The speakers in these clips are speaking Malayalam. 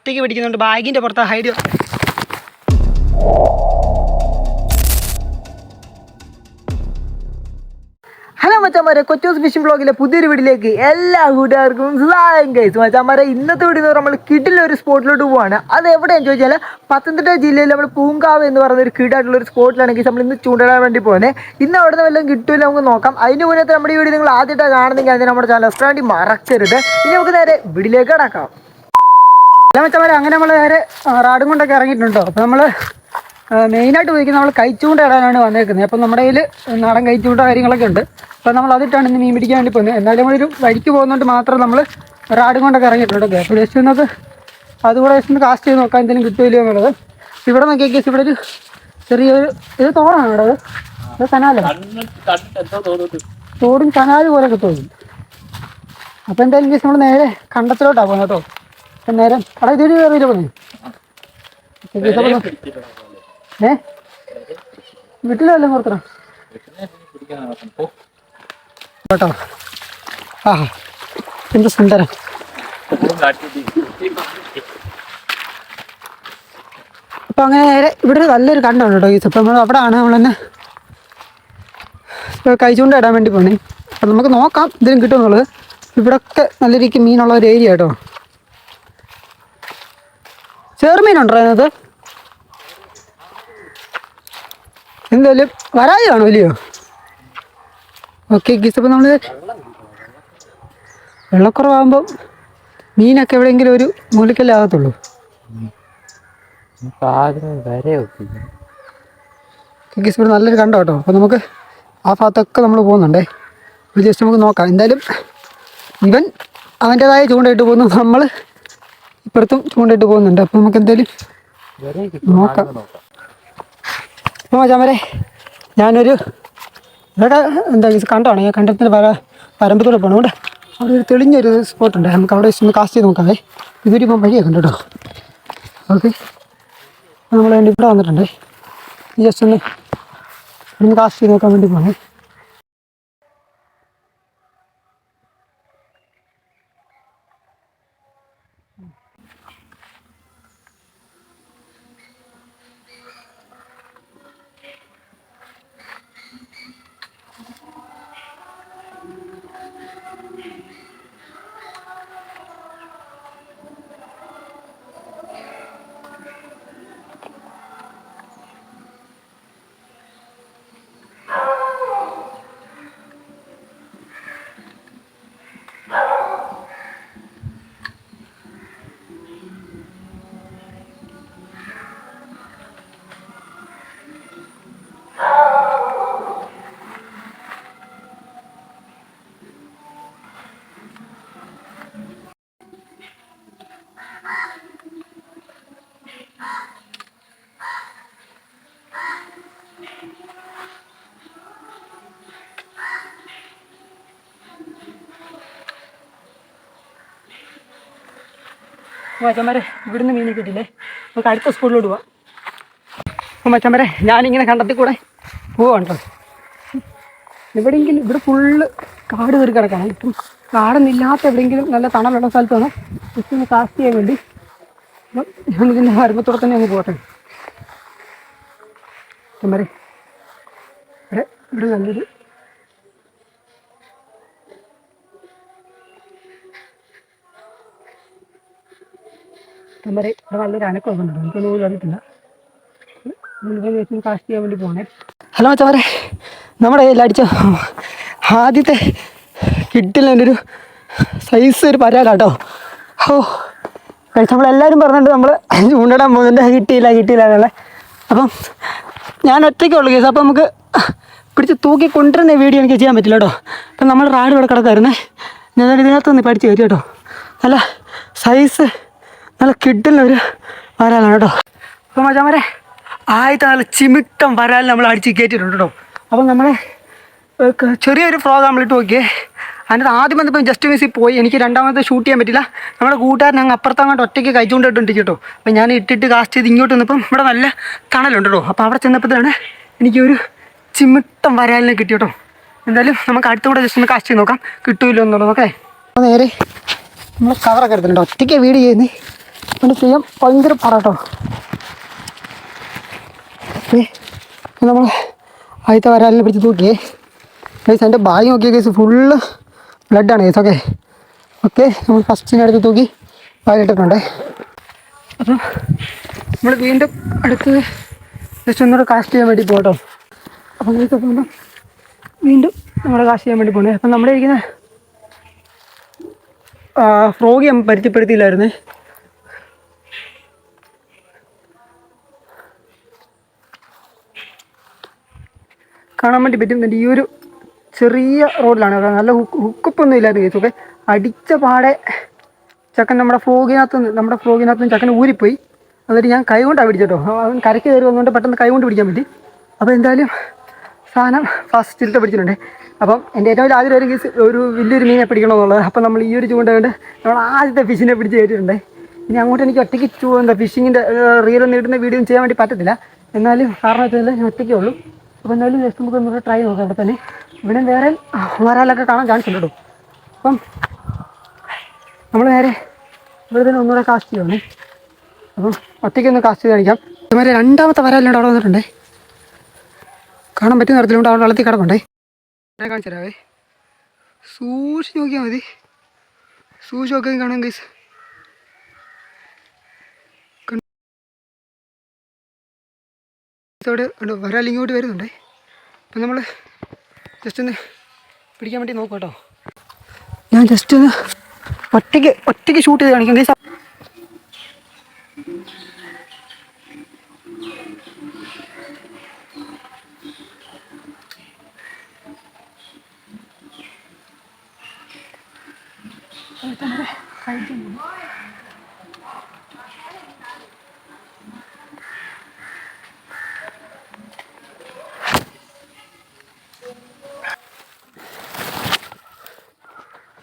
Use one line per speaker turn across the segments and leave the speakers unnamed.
ഒറ്റയ്ക്ക് പിടിക്കുന്നുണ്ട് ബാഗിന്റെ പുറത്ത് ഹൈഡ് ഹലോ മച്ചാമാരെ. കൊച്ചോസ് ഫിഷിംഗ് ബ്ലോഗിലെ പുതിയൊരു വീഡിയോയിലേക്ക് എല്ലാ കൂട്ടുകാർക്കും സ്വാഗതം കഴിച്ചു മച്ചാമാരെ ഇന്നത്തെ വീട് എന്ന് നമ്മൾ കിടിലെ ഒരു സ്പോട്ടിലോട്ട് പോവാണ്. അത് എവിടെയാന്ന് ചോദിച്ചാൽ പത്തനംതിട്ട ജില്ലയിൽ നമ്മൾ പൂങ്കാവ് എന്ന് പറയുന്ന ഒരു കിടായിട്ടുള്ള ഒരു സ്പോട്ടിലാണെങ്കിൽ നമ്മൾ ഇന്ന് ചൂണ്ടിടാൻ വേണ്ടി പോകുന്നത് ഇന്ന് അവിടെ നിന്ന് വല്ലതും കിട്ടുമല്ലോ നമുക്ക് നോക്കാം. അതിന് മുന്നേ നമ്മുടെ വീഡിയോ നിങ്ങൾ ആദ്യമായിട്ടാണ് കാണുന്നെങ്കിൽ അതിന് നമ്മുടെ ചാനൽ സബ്സ്ക്രൈബ് വേണ്ടി മറക്കരുത്. ഇനി നമുക്ക് നേരെ വീഡിയോയിലേക്ക് കടക്കാം. അല്ല മച്ചമാരെ അങ്ങനെ നമ്മൾ നേരെ റാഡും കൊണ്ടൊക്കെ ഇറങ്ങിയിട്ടുണ്ടോ? അപ്പോൾ നമ്മൾ മെയിനായിട്ട് ഉപയോഗിക്കുന്നത് നമ്മൾ കൈച്ചൂണ്ട ഇടാനാണ് വന്നേക്കുന്നത്. അപ്പം നമ്മുടെ കയ്യിൽ നാടൻ കൈച്ചൂണ്ട കാര്യങ്ങളൊക്കെ ഉണ്ട്. അപ്പോൾ നമ്മൾ അതിട്ടാണ് ഇന്ന് മീൻ പിടിക്കാൻ വേണ്ടി പോകുന്നത്. എന്നാലും നമ്മളൊരു വഴിക്ക് പോകുന്നതുകൊണ്ട് മാത്രം നമ്മൾ റാഡും കൊണ്ടൊക്കെ ഇറങ്ങിയിട്ടുണ്ട്. അപ്പോൾ ജസ്റ്റ് ഒന്നത് അതുകൂടെ ജസ്റ്റ് ഒന്ന് കാസ്റ്റ് ചെയ്ത് നോക്കാം എന്തെങ്കിലും കിട്ടുമല്ലോ എന്നുള്ളത്. ഇവിടെ നോക്കിയാൽ കേസ് ഇവിടെ ഒരു ചെറിയൊരു ഇത് തോടാണ് ഇവിടെ. ഇത് കനാലാണ് തോടും കനാല് പോലെയൊക്കെ തോന്നും അപ്പോൾ എന്തായാലും കേസ് നമ്മൾ നേരെ കണ്ടത്തിലോട്ടാണ് പോകുന്നത് കേട്ടോ. നേരെ. കട ഇതിന് കയറിയില്ല പോകുന്നത് ഏ? വീട്ടിലല്ലേ ഓർത്തണം കേട്ടോ. ആ എന്ത് സുന്ദരം. അപ്പൊ അങ്ങനെ നേരെ ഇവിടെ നല്ലൊരു കണ്ടുണ്ട് കേട്ടോ ഗീസ് അപ്പോൾ നമ്മൾ അവിടെ ആണ് നമ്മളെന്നെ കഴിച്ചുകൊണ്ട് ഇടാൻ വേണ്ടി പോണേ. അപ്പം നമുക്ക് നോക്കാം എന്തെങ്കിലും കിട്ടുമെന്നുള്ളത് ഇവിടൊക്കെ നല്ല രീതിക്ക് മീനുള്ള ഒരു ഏരിയ കേട്ടോ. ചെറുമീനുണ്ടോ അതിനകത്ത്? എന്തായാലും വരായി കാണോ ഇല്ലയോ? ഓക്കെ ഗീസ് അപ്പോൾ നമ്മൾ വെള്ളക്കുറവാകുമ്പോൾ മീനൊക്കെ എവിടെയെങ്കിലും ഒരു മൂലക്കല്ലേ ആകത്തുള്ളൂ ഗീസ് ഇവിടെ നല്ലൊരു കണ്ടോ കേട്ടോ. അപ്പോൾ നമുക്ക് ആ ഭാഗത്തൊക്കെ നമ്മൾ പോകുന്നുണ്ടേ. അപ്പോൾ ജസ്റ്റ് നമുക്ക് നോക്കാം. എന്തായാലും ഇവൻ അവന്റെതായ ചൂണ്ടയിട്ട് പോകുന്നു. നമ്മൾ ഇപ്പുറത്തും ചൂണ്ടിട്ട് പോകുന്നുണ്ട്. അപ്പൊ നമുക്ക് എന്തായാലും നോക്കാം. മച്ചാമരെ ഞാനൊരു ഇവിടെ എന്താ ഇത് കണ്ടാണ്? ഞാൻ കണ്ടത്തിന് വര പരമ്പത്തൂടെ പോകണം അവിടെ അവിടെ ഒരു തെളിഞ്ഞൊരു സ്പോട്ടുണ്ട് നമുക്ക് അവിടെ ഒന്ന് കാസ്റ്റ് ചെയ്ത് നോക്കാം. ഇതൊരു ഇപ്പം വഴിയാ കണ്ടോ ഓക്കെ. നമ്മൾ വേണ്ടി ഇവിടെ വന്നിട്ടുണ്ട്. ജസ്റ്റ് ഒന്ന് ഒന്ന് കാസ്റ്റ് ചെയ്ത് നോക്കാൻ വേണ്ടി പോകണേ മച്ചന്മാരെ ഇവിടുന്ന് മീൻ കിട്ടില്ലേ നമുക്ക് അടുത്ത സ്കൂളിലോട്ട് പോവാം. അപ്പോൾ മച്ചമ്മരെ ഞാനിങ്ങനെ കണ്ടത്തിൽ കൂടെ പോവാണ്ടോ എവിടെയെങ്കിലും ഇവിടെ ഫുള്ള് കാട് കയറി കിടക്കണം. ഇപ്പം കാടൊന്നില്ലാത്ത എവിടെയെങ്കിലും നല്ല തണലുള്ള സ്ഥലത്ത് വേണം ജസ്റ്റ് കാസ്റ്റ് ചെയ്യാൻ വേണ്ടി ഇതിന്റെ മരമ്പത്തൂടെ തന്നെ അങ്ങ് പോകട്ടെ മച്ചമ്മരെ ഇവിടെ ഇവിടെ നല്ലൊരു മച്ചന്മാരെ ഇവിടെ നല്ലൊരു അനക്കം ഉണ്ട്. എനിക്കൊന്നും പോലും അറിയത്തില്ല കാസ്റ്റ് ചെയ്യാൻ വേണ്ടി പോണേ. ഹലോ മച്ചമാരെ നമ്മുടെ കയ്യിൽ അടിച്ച ആദ്യത്തെ കിട്ടില്ല ഒരു സൈസ് ഒരു പരാലാട്ടോ. ഓ കഴിച്ച് നമ്മളെല്ലാവരും പറഞ്ഞിട്ട് നമ്മൾ ചൂണ്ടിടാൻ പോകുന്നുണ്ട്. കിട്ടിയില്ല കിട്ടിയില്ല എന്നുള്ളത് അപ്പം ഞാൻ ഒറ്റയ്ക്കേ ഉള്ളൂ കേസ് അപ്പം നമുക്ക് പിടിച്ച് തൂക്കി കൊണ്ടുവരുന്ന വീഡിയോ എനിക്ക് ചെയ്യാൻ പറ്റില്ല കേട്ടോ. അപ്പം നമ്മൾ റാഡ് ഇവിടെ കിടക്കായിരുന്നേ ഞാൻ ഇതിനകത്ത് നിന്ന് പഠിച്ച് വരും കേട്ടോ. അല്ല സൈസ് നല്ല കിട്ടുന്ന ഒരു വരാലാണ് കേട്ടോ അപ്പം മജാമരെ ആദ്യത്തെ നല്ല ചിമിട്ടം വരാൽ നമ്മൾ അടിച്ച് കയറ്റിയിട്ടുണ്ട് കേട്ടോ അപ്പം നമ്മളെ ചെറിയൊരു ഫ്രോഗ് നമ്മളിട്ട് നോക്കിയേ. അതിനകത്ത് ആദ്യം വന്നപ്പോൾ ജസ്റ്റ് മിസ്സിൽ പോയി. എനിക്ക് രണ്ടാമത്തെ ഷൂട്ട് ചെയ്യാൻ പറ്റില്ല. നമ്മുടെ കൂട്ടുകാരൻ അങ്ങ് അപ്പുറത്തങ്ങോട്ട് ഒറ്റയ്ക്ക് കഴിച്ചുകൊണ്ടിട്ടുണ്ട് കേട്ടോ. അപ്പം ഞാൻ ഇട്ടിട്ട് കാസ്റ്റ് ചെയ്ത് ഇങ്ങോട്ട് വന്നപ്പം ഇവിടെ നല്ല തണലുണ്ട് കേട്ടോ. അപ്പോൾ അവിടെ ചെന്നപ്പോഴത്തേനാണ് എനിക്കൊരു ചിമിട്ടം വരാലിനെ കിട്ടി കേട്ടോ. എന്തായാലും നമുക്ക് അടുത്ത കൂടെ ജസ്റ്റ് ഒന്ന് കാസ്റ്റ് ചെയ്ത് നോക്കാം. കിട്ടൂല്ലോ എന്നുള്ളത് ഓക്കെ നേരെ നമ്മൾ കവറൊക്കെ എടുത്തിട്ടുണ്ട്. ഒറ്റയ്ക്ക് വീട് ചെയ്യുന്നേ. പിന്നെ ചെയ്യാൻ ഭയങ്കര പാടാട്ടോ. നമ്മൾ ആദ്യത്തെ വരാലിനെ പിടിച്ച് നോക്കിയേ ഗൈസ് എന്റെ ബാഗ് നോക്കിയ ഗൈസ് ഫുള്ള് ബ്ലഡാണ് ഗൈസ് ഓക്കെ. ഓക്കെ നമ്മൾ ഫസ്റ്റിനെ അടുത്ത് തൂക്കി ബാഗിട്ടിട്ടുണ്ട് അപ്പോൾ നമ്മൾ വീണ്ടും അടുത്ത് ജസ്റ്റ് ഒന്നുകൂടെ കാസ്റ്റ് ചെയ്യാൻ വേണ്ടി പോകട്ടോ. അപ്പം ഗൈസ് അപ്പം വീണ്ടും നമ്മൾ കാസ്റ്റ് ചെയ്യാൻ വേണ്ടി പോകണേ അപ്പം നമ്മുടെ ഇരിക്കുന്ന ഫ്രോഗി ഞാൻ പരിചയപ്പെടുത്തിയില്ലായിരുന്നേ. കാണാൻ വേണ്ടി പറ്റും. എന്നിട്ട് ഈ ഒരു ചെറിയ റോഡിലാണ്. നല്ല ഹുക്ക് ഹുക്കപ്പൊന്നും ഇല്ലാത്ത കേസ് ഓക്കെ അടിച്ച പാടെ ചക്കൻ നമ്മുടെ ഫ്രോഗിനകത്ത് നിന്ന് നമ്മുടെ ഫ്രോഗിനകത്ത് നിന്ന് ചക്കൻ ഊരിപ്പോയി. എന്നിട്ട് ഞാൻ കൈ കൊണ്ടാണ് പിടിച്ചോ അവൻ കരയ്ക്ക് കയറി വന്നുകൊണ്ട് പെട്ടെന്ന് കൈ കൊണ്ട് പിടിക്കാൻ പറ്റി. അപ്പോൾ എന്തായാലും സാധനം ഫസ്റ്റിലത്തെ പിടിച്ചിട്ടുണ്ട്. അപ്പം എന്റെ ഏറ്റവും വലിയ ആദ്യം ഒരു കേസ് ഒരു വലിയൊരു മീനെ പിടിക്കണമെന്നുള്ളത്. അപ്പം നമ്മൾ ഈ ഒരു ചൂണ്ട കൊണ്ട് നമ്മൾ ആദ്യത്തെ ഫിഷിനെ പിടിച്ച് കയറ്റിയിട്ടുണ്ട്. ഇനി അങ്ങോട്ട് എനിക്ക് ഒറ്റയ്ക്ക് എന്താ ഫിഷിങ്ങിന്റെ റീലൊന്നും ഇടുന്ന വീഡിയോ ചെയ്യാൻ വേണ്ടി പറ്റത്തില്ല. എന്നാലും കാരണം വെച്ചാൽ ഞാൻ ഒറ്റയ്ക്കേ ഉള്ളൂ. അപ്പോൾ എന്തായാലും ജസ്റ്റ് നമുക്ക് ഒന്നുകൂടെ ട്രൈ നോക്കാം അവിടെ തന്നെ ഇവിടെ വേറെ വരാലൊക്കെ കാണാൻ ചാൻസ് ഉണ്ട് കേട്ടോ. അപ്പം നമ്മൾ നേരെ ഇവിടെ തന്നെ ഒന്നുകൂടെ കാസ്റ്റ് ചെയ്യുവാണ്. അപ്പം ഒറ്റയ്ക്കൊന്ന് കാസ്റ്റ് ചെയ്ത് കാണിക്കാം. ഇതുമാതിരി രണ്ടാമത്തെ വരാലുണ്ട് അവിടെ വന്നിട്ടുണ്ടേ. കാണാൻ പറ്റുന്ന തരത്തിലുണ്ട്. അവിടെ വെള്ളത്തിൽ കിടക്കണ്ടേ ഞാൻ കാണിച്ചു തരാവേ. സൂക്ഷിച്ച് നോക്കിയാൽ മതി. സൂക്ഷിച്ച് നോക്കിയാൽ കാണാം ഗൈസ് അവിടെ ഉണ്ട് വരാൽ ഇങ്ങോട്ട് വരുന്നുണ്ടേ? അപ്പം നമ്മൾ ജസ്റ്റ് ഒന്ന് പിടിക്കാൻ വേണ്ടി നോക്കാം കേട്ടോ. ഞാൻ ജസ്റ്റ് ഒന്ന് ഒറ്റയ്ക്ക് ഒറ്റയ്ക്ക് ഷൂട്ട് ചെയ്ത് കാണിക്കാം. ഗൈസ്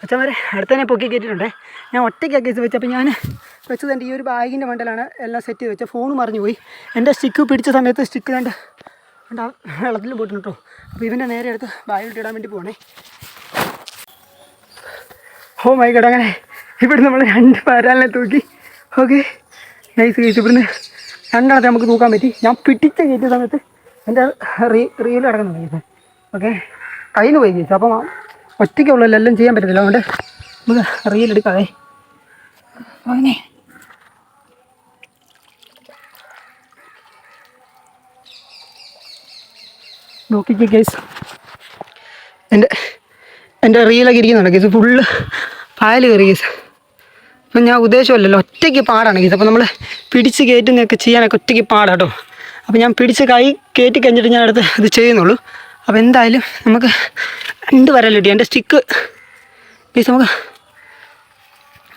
അച്ഛന്മാരെ അടുത്ത് തന്നെ പൊക്കി കയറ്റിയിട്ടുണ്ട്. ഞാൻ ഒറ്റയ്ക്കാണ് കേസ് വെച്ചപ്പോൾ ഞാൻ വെച്ചത് എന്റെ ഈ ഒരു ബാഗിന്റെ മണ്ടലാണ് എല്ലാം സെറ്റ് ചെയ്ത് വെച്ചത് ഫോൺ മറിഞ്ഞു പോയി. എന്റെ സ്റ്റിക്ക് പിടിച്ച സമയത്ത് സ്റ്റിക്ക് കണ്ട് ആ വെള്ളത്തിൽ പോയിട്ടുണ്ട് കേട്ടോ അപ്പോൾ ഇവന്റെ നേരെ എടുത്ത് ബാഗിലോട്ട് ഇടാൻ വേണ്ടി പോകണേ ഓ മൈ ഗഡ് അങ്ങനെ ഇവിടെ നമ്മൾ രണ്ട് പരാലിനെ തൂക്കി. ഓക്കെ നൈസ് കേസ് ഇവിടുന്ന് രണ്ടെണ്ണത്തെ നമുക്ക് തൂക്കാൻ പറ്റി. ഞാൻ പിടിച്ച കയറ്റിയ സമയത്ത് എന്റെ റീ റീൽ കിടക്കുന്നുണ്ട് ഓക്കെ കയ്യിൽ നിന്ന് പോയി കേസ് അപ്പം ഒറ്റയ്ക്കുള്ളൂ എല്ലാം ചെയ്യാൻ പറ്റത്തില്ല അതുകൊണ്ട് നമുക്ക് റീൽ എടുക്കാതെ അങ്ങനെ നോക്കിക്കേ കേസ് എന്റെ എന്റെ റീലൊക്കെ ഇരിക്കുന്നുണ്ട് കേസ് ഫുള്ള് പായൽ കയറി കേസ് അപ്പം ഞാൻ ഉദ്ദേശമല്ലല്ലോ ഒറ്റയ്ക്ക് പാടാണ് കേസ് അപ്പോൾ നമ്മൾ പിടിച്ച് കയറ്റുന്നതൊക്കെ ചെയ്യാനൊക്കെ ഒറ്റയ്ക്ക് പാടാട്ടോ. അപ്പോൾ ഞാൻ പിടിച്ച് കൈ കയറ്റി കഴിഞ്ഞിട്ട് ഞാൻ അടുത്ത് ഇത് ചെയ്യുന്നുള്ളൂ. അപ്പോൾ എന്തായാലും നമുക്ക് രണ്ട് വരൽ കിട്ടി എന്റെ സ്റ്റിക്ക് പ്ലീസ് നമുക്ക്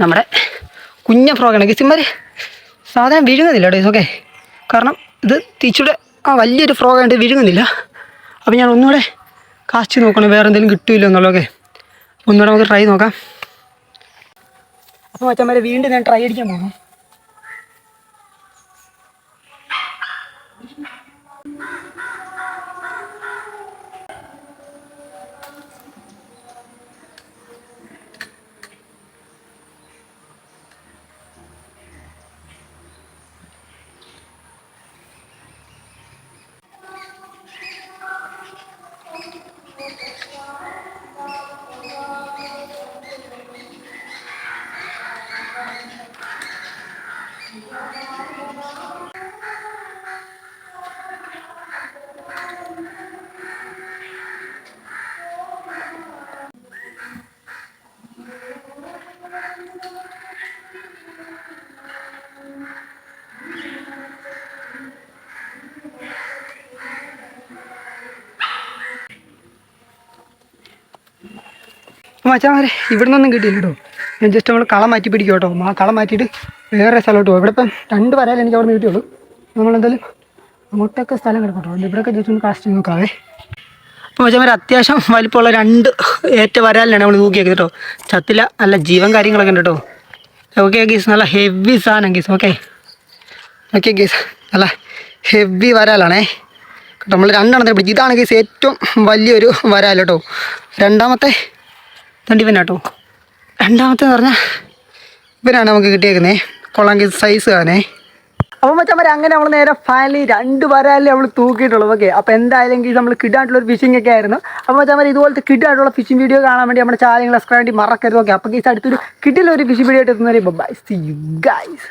നമ്മുടെ കുഞ്ഞ ഫ്രോഗാണ് ഗസിമാർ സാധനം വിഴുങ്ങുന്നില്ല കേട്ടോ ഓക്കെ കാരണം ഇത് തിരിച്ചുകൂടെ ആ വലിയൊരു ഫ്രോഗായിട്ട് വിഴുങ്ങുന്നില്ല. അപ്പോൾ ഞാൻ ഒന്നുകൂടെ കാസ്റ്റ് നോക്കണം. വേറെ എന്തെങ്കിലും കിട്ടില്ല എന്നുള്ളതൊക്കെ ഒന്നുകൂടെ നമുക്ക് ട്രൈ നോക്കാം. അപ്പോൾ മച്ചന്മാരെ വീണ്ടും ഞാൻ ട്രൈ അടിക്കാൻ പോകണം മച്ചാമാരെ ഇവിടെ നിന്നൊന്നും കിട്ടിയില്ല കേട്ടോ ഞാൻ ജസ്റ്റ് നമ്മൾ കള മാറ്റി പിടിക്കും കേട്ടോ കളം മാറ്റിയിട്ട് വേറെ സ്ഥലത്തോട്ട് പോകും ഇവിടെ ഇപ്പം രണ്ട് വരാലേ എനിക്ക് അവിടെ നിന്ന് കിട്ടിയുള്ളൂ. നമ്മളെന്തായാലും അങ്ങോട്ടൊക്കെ സ്ഥലം അതുകൊണ്ട് ഇവിടെയൊക്കെ ജസ്റ്റ് ഒന്ന് കാസ്റ്റ് നോക്കാവേ. അപ്പോൾ മച്ചാമാരെ അത്യാവശ്യം വലിപ്പമുള്ള രണ്ട് ഏറ്റ വരാലിനാണ് നമ്മൾ നോക്കിയത് കേട്ടോ. ചത്തില നല്ല ജീവൻ കാര്യങ്ങളൊക്കെ ഉണ്ട് കേട്ടോ. ഓക്കെ ഗീസ് നല്ല ഹെവി സാധനം ഗീസ് ഓക്കെ ഓക്കെ ഗീസ് നല്ല ഹെവി വരാലാണേ. കേട്ടോ നമ്മൾ രണ്ടെണ്ണത്തിന് പിടിച്ചു. ഇതാണ് ഗീസ് ഏറ്റവും വലിയൊരു വരാൽ കേട്ടോ. രണ്ടാമത്തെ തണ്ടി ഇവനാട്ടോ രണ്ടാമത്തെ പറഞ്ഞാൽ ഇവനാണ് നമുക്ക് കിട്ടിയേക്കുന്നത്
കൊള്ളാമെങ്കിൽ സൈസ് കാണേ.
അപ്പോൾ മച്ചന്മാരെ അങ്ങനെ നമ്മൾ നേരെ ഫൈനലി രണ്ട് വരാലേ നമ്മൾ തൂക്കിയിട്ടുള്ളൂ. ഓക്കെ അപ്പോൾ എന്തായാലും നമ്മൾ കിഡായിട്ടുള്ള ഒരു ഫിഷിംഗ് ഒക്കെ ആയിരുന്നു. അപ്പോൾ മച്ചന്മാരെ ഇതുപോലത്തെ കിഡായിട്ടുള്ള ഫിഷിംഗ് വീഡിയോ കാണാൻ വേണ്ടി നമ്മുടെ ചാനൽ സബ്സ്ക്രൈബ് മറക്കരുത്. ഓക്കെ അപ്പോൾ ഈ അടുത്തൊരു കിഡിലൊരു ഫിഷിംഗ് വീഡിയോ ആയിട്ട് എത്തുന്നവരെ ബൈ സി യു ഗൈസ്